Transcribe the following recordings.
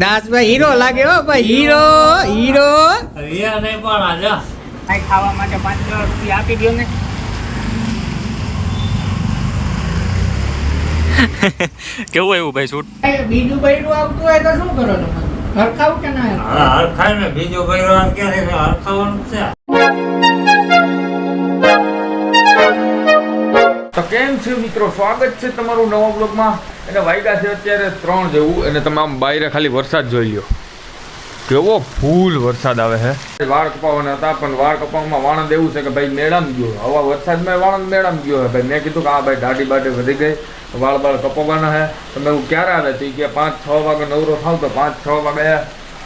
દાસભાઈ hero લાગે હો ભાઈ હીરો હીરો. નહીં પણ આજા. કઈ ખાવા માટે પાંચ હજાર રૂપિયા આપી દો ને. કેવું એવું ભાઈ શૂટ? બીજું બૈરું આવતું હોય તો શું કરો તમે? હરખાવું કે ના હરખાય ને. બીજું બૈરું ક્યારે છે હરખાવાનું છે. તો કેમ છે મિત્રો? સ્વાગત છે તમારું નવા બ્લોગમાં અને વાગ્યા છે અત્યારે ત્રણ જેવું અને તમામ બાયરે ખાલી વરસાદ જોઈ લ્યો. કેવો ફૂલ વરસાદ આવે છે વાળ કપાવવાના હતા, પણ વાળ કપાવવામાં વાણંદ એવું છે કે ભાઈ મેળામ ગયો. હવા વરસાદમાં વાણંદ મેળામ ગયો હે. ભાઈ મેં કીધું કે હા ભાઈ દાઢી બાઢી વધી ગઈ, વાળ બાળ કપાવવાના હે. તમે હું ક્યારે આવે તી કે પાંચ, છ વાગે નવરો થાવ તો પાંચ, છ વાગે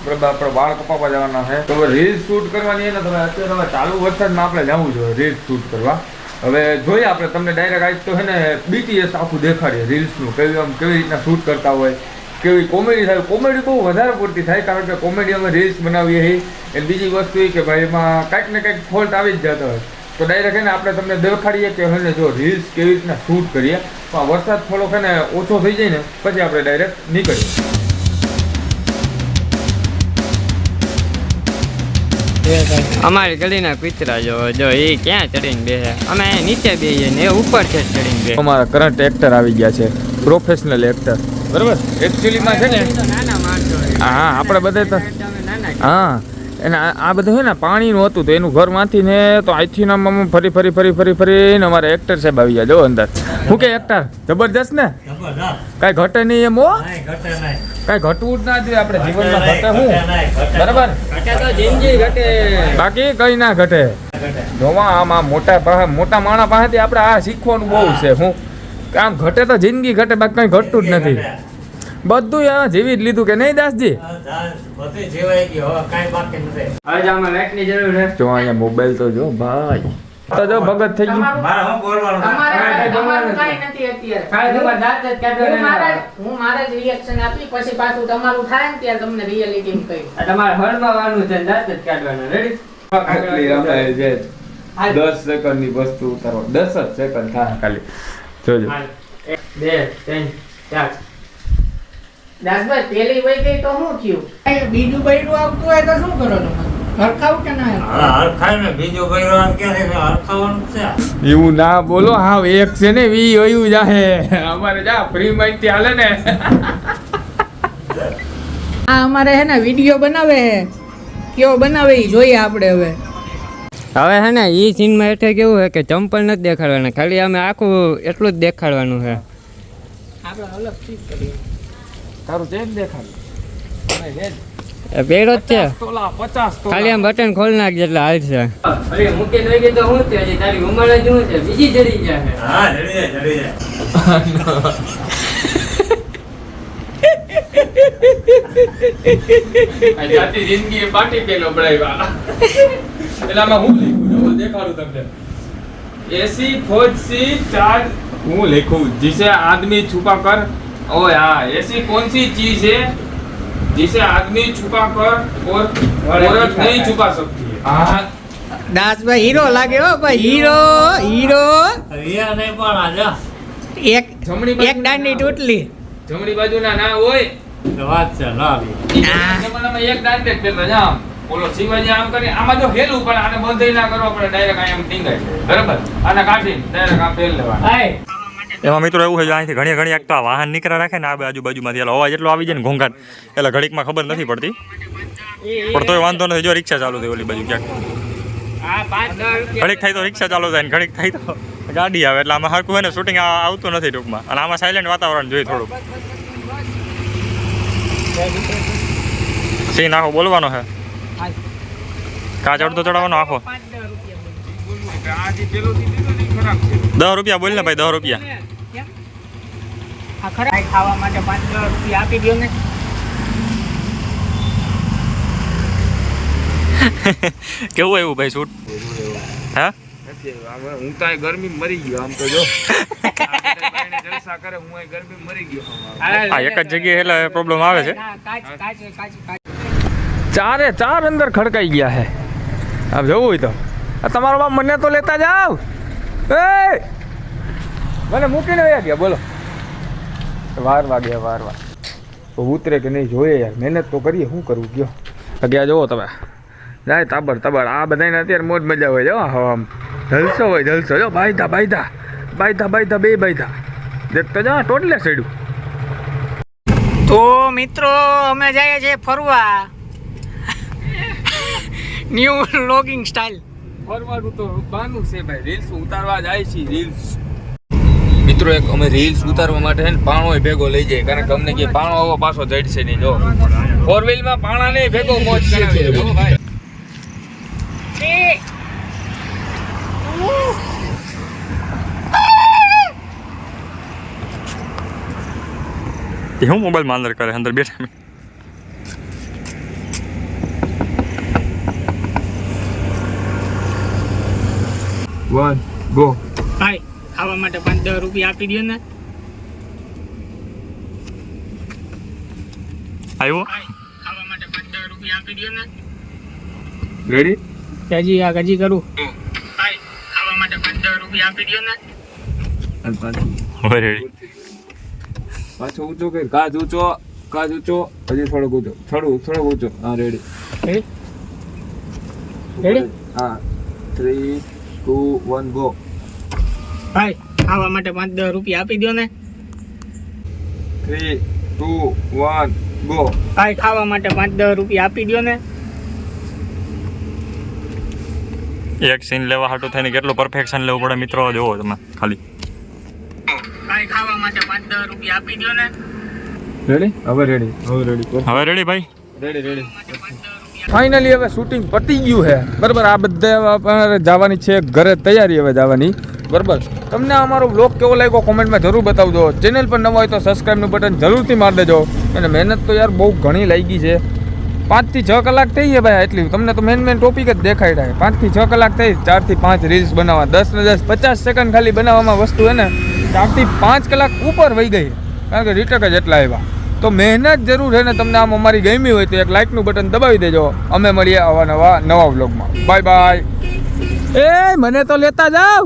બરાબર આપણે વાળ કપાવવા જવાના છે તો રીલ શૂટ કરવાની ને તમે અત્યારે ચાલુ વરસાદમાં આપણે જવું જોઈએ રીલ શૂટ કરવા. હવે જોઈએ આપણે, તમને ડાયરેક્ટ આજ તો છે ને બીટીએસ આખું દેખાડીએ રીલ્સનું કેવી આમ કેવી રીતના શૂટ કરતા હોય, કેવી કોમેડી થાય. કોમેડી બહુ વધારે પૂરતી થાય, કારણ કે કોમેડી અમે રીલ્સ બનાવીએ છીએ. અને બીજી વસ્તુ એ કે ભાઈ, એમાં કાંઈક ને કાંઈક ફોલ્ટ આવી જ જતો હોય. તો ડાયરેક્ટ છે ને આપણે તમને દેખાડીએ કે ને જો રીલ્સ કેવી રીતના શૂટ કરીએ. તો આ વરસાદ થોડોક છે ને ઓછો થઈ જાય ને, પછી આપણે ડાયરેક્ટ નીકળીએ. અમારી ગલીના કૂતરા જો જો એ ક્યાં ચડીને બેસે અમે નીચે બેસીએ ને એ ઉપર છે ચડીને બેસે અમારા કરંટ એક્ટર આવી ગયા છે પ્રોફેશનલ એક્ટર બરાબર? એકચ્યુઅલીમાં છે ને? હા આપણે બધે તો હા. અને આ બધું છે ને પાણીનું હતું તો એનું ઘરમાંથી ને તો અહીંથી ને ફરી ફરી ફરી ફરી ફરીને અમારા એક્ટર સાહેબ આવી ગયા. જો અંદર. હું કે એક્ટર જબરજસ્ત ને? કાંઈ ઘટે નહીં એમ હો? નહીં ઘટે નહીં. કાંઈ ઘટવું જ ના જોઈએ આપણે જીવનમાં ઘટે શું બરાબર? જિંદગી ઘટે. બાકી કઈ ના ઘટે. જોવા આમ આ મોટા મોટા માણસ પાસેથી આપણે આ શીખવાનું બહુ છે હું. આમ ઘટે તો જિંદગી ઘટે બાકી કંઈ ઘટતું જ નથી. બધું આ જીવી જ લીધું કે નહીં દાસજી? જો અહીંયા મોબાઈલ તો જો ભાઈ. તો જો ભગત થઈ ગયું. મારે શું બોલવાનું તમારે તમારું કાંઈ નથી અત્યારે. ખાલી તમારે દાંત જ હું મારા હું મારા જ રિએક્શન આપી પછી પાછું તમારું થાય ને ત્યારે તમને રિયાલિટી તમારે હળવાવાનું છે ને દાંત જ કાઢવાના. રેડી આટલી આપણે જે વસ્તુ ઉતારવા. દસ જ સેકન્ડ થાય. ખાલી. જોજો. બે ત્રણ ચાર. દાસભાઈ પેલી વહી ગઈ તો શું થયું? બીજું બૈરું આવતું હોય તો શું કરો તમે? હા એવું ના બોલો હા એક છે ને વી વયું જાહે. અમારે જા ફ્રી થી હાલે ને. આ અમારે હે ને વીડિયો બનાવે હે. કેવો બનાવે એ જોઈએ આપણે હવે. હવે હે ને એ સીનમાં એટલે કેવું છે કે ચંપલ નથી દેખાડવાના ખાલી અમે આખું એટલું જ દેખાડવાનું છે આપણે અલગ ચીજ કરીએ. તારું ચેન દેખાડ. પેડો જ છે. ખાલી આમ બટન ખોલી નાખ એટલે હાલ છે. એસી ફોજ ચાર. હું લખું? જીસે આદમી છુપા કર. ओए हाँ ऐसी कौन सी चीज है जिसे आदमी छुपा कर और औरत नहीं छुपा सकती है हाँ દાસભાઈ હીરો લાગે હો ભાઈ હીરો હીરો રિયા નહીં પણ આજા એક જમણી બાજુ એક દાંડી તૂટલી જમણી બાજુના ના હોય તો વાત છે ના રી. ઈ જમાનામાં એક દાંત જ પેલા જ આમ ઓલો શિવાજી આમ કરી આમાં જો હેલું પણ આને બંધ ના કરવા પડે ડાયરેક્ટ આમ ટીંગાય બરાબર આને કાઢીને ડાયરેક્ટ આમ ફેલ લેવાનું એમાં મિત્રો એવું છે કે અહીંથી ઘણી ઘણી એક તો આ વાહન નીકળ્યા રાખે ને આ આજુબાજુમાંથી એટલે અવાજ એટલો આવી જાય ને ઘોંઘાટ, એટલે ઘડીકમાં ખબર નથી પડતી. પણ તોય વાંધો નથી, જો રિક્ષા ચાલુ થઈ ઓલી બાજુ ક્યાંક. ઘડીક થાય તો રિક્ષા ચાલુ થાય ને ઘડીક થાય તો ગાડી આવે, એટલે આમાં હરકું હોય ને શૂટિંગ આવતું નથી ટૂંકમાં. અને આમાં સાયલેન્ટ વાતાવરણ જોઈએ થોડુંક. સિંહ નાખો બોલવાનો છે. કાચ અડધો ચડાવવાનો આખો. જે દસ રૂપિયા બોલ ને ભાઈ દસ રૂપિયા. આ ખરા? ખાવા માટે પાંચ રૂપિયા આપી દો ને. કેવું આવ્યું ભાઈ શૂટ? હા? હું તો ગરમી મરી ગયો આમ તો જો. જલસા કરે હું ગરમી મરી ગયો. હા એક જ જગ્યાએ એટલે પ્રોબ્લેમ આવે છે. ના, કાચ કાચ કાચ કાચ. ચારે ચાર અંદર ખડકાઈ ગયા છે આમ જવું હોય તો. તમારો બાપ મને તો લેતા જાવ. એ! મને મૂકીને ગયા બોલો. વાર વાગ્યા વાર વાર તો ઉતરે કે નહીં જોઈએ યાર. મહેનત તો કરીએ શું કરવું કયો? અગિયાર જુઓ તમે. જાય તાબર તાબર. આ બધાને અત્યારે મોજ મજા હોય જો આમ. જલસો હોય જલસો. જો બાયધા બાયધા. બાયધા બાયધા બે બાયધા. દેખતો જા ટોટલે સડ્યું. તો મિત્રો અમે જઈએ છીએ ફરવા. ન્યુ લોગિંગ સ્ટાઇલ ફરવાનું તો બાનું છે ભાઈ. રીલ્સ ઉતારવા જાય છે રીલ્સ. મિત્રો એક અમે રીલ્સ ઉતારવા માટે ને પાણો ભેગો લઈ જાય કારણ કે અમને કે પાણો આવો પાછો જડશે નહીં જો. ફોર વ્હીલમાં પાણા નહીં ભેગો મોજ કરાવી દે ભાઈ. એ હું મોબાઈલમાં અંદર કરે અંદર બેઠા વન ગો ભાઈ ખાવા માટે પાંચ દસ રૂપિયા આપી દો ને. આવ્યો? ખાવા માટે પાંચ દસ રૂપિયા આપી દો ને. રેડી હજી આ કાજી કરું. હાય ખાવા માટે પાંચ દસ રૂપિયા આપી દો ને. હવે રેડી પાછો ઊંચો કે કાચ ઊંચો કાજ ઊંચો. હજી થોડોક ઊંચો. થોડું થોડોક ઊંચો. હા રેડી Ready? Ready? હા. થ્રી ટુ વન ગો ભાઈ ખાવા માટે પાંચ દસ રૂપિયા આપી દો ને. થ્રી ટુ વન ગો ભાઈ ખાવા માટે પાંચ દસ રૂપિયા આપી દો ને. એક સીન લેવા હાટું થઈને કેટલું પરફેક્શન લેવું પડે મિત્રો જોવો તમે ખાલી. ભાઈ ખાવા માટે પાંચ દસ રૂપિયા આપી દો ને. રેડી હવે રેડી હવે રેડી હવે રેડી ભાઈ? રેડી રેડી ફાઇનલી હવે શૂટિંગ પતી ગયું છે. બરાબર આ બધા જવાની છે ઘરે તૈયારી હવે જવાની. બરાબર? તમને અમારો બ્લોગ કેવો લાગ્યો કોમેન્ટમાં જરૂર બતાવજો. ચેનલ પર નવા હોય તો સબસ્ક્રાઈબનું બટન જરૂરથી મારી દેજો. અને મહેનત તો યાર બહુ ઘણી લાગી છે. પાંચથી છ કલાક થઈ છે ભાઈ એટલી તમને તો મેન મેન ટોપિક જ દેખાઈ થાય પાંચથી છ કલાક થઈ, ચારથી પાંચ રીલ્સ બનાવવા. દસ ને દસ, પચાસ સેકન્ડ ખાલી બનાવવામાં વસ્તુ એને ચારથી પાંચ કલાક ઉપર વહી ગઈ. કારણ કે રીટક જ એટલા આવ્યા. તો મહેનત જરૂર છે ને તમને આમ અમારી ગમી હોય તો એક લાઇકનું બટન દબાવી દેજો. અમે મળીએ આવા નવા નવા વ્લોગમાં બાય બાય એ, મને તો લેતા જાવ.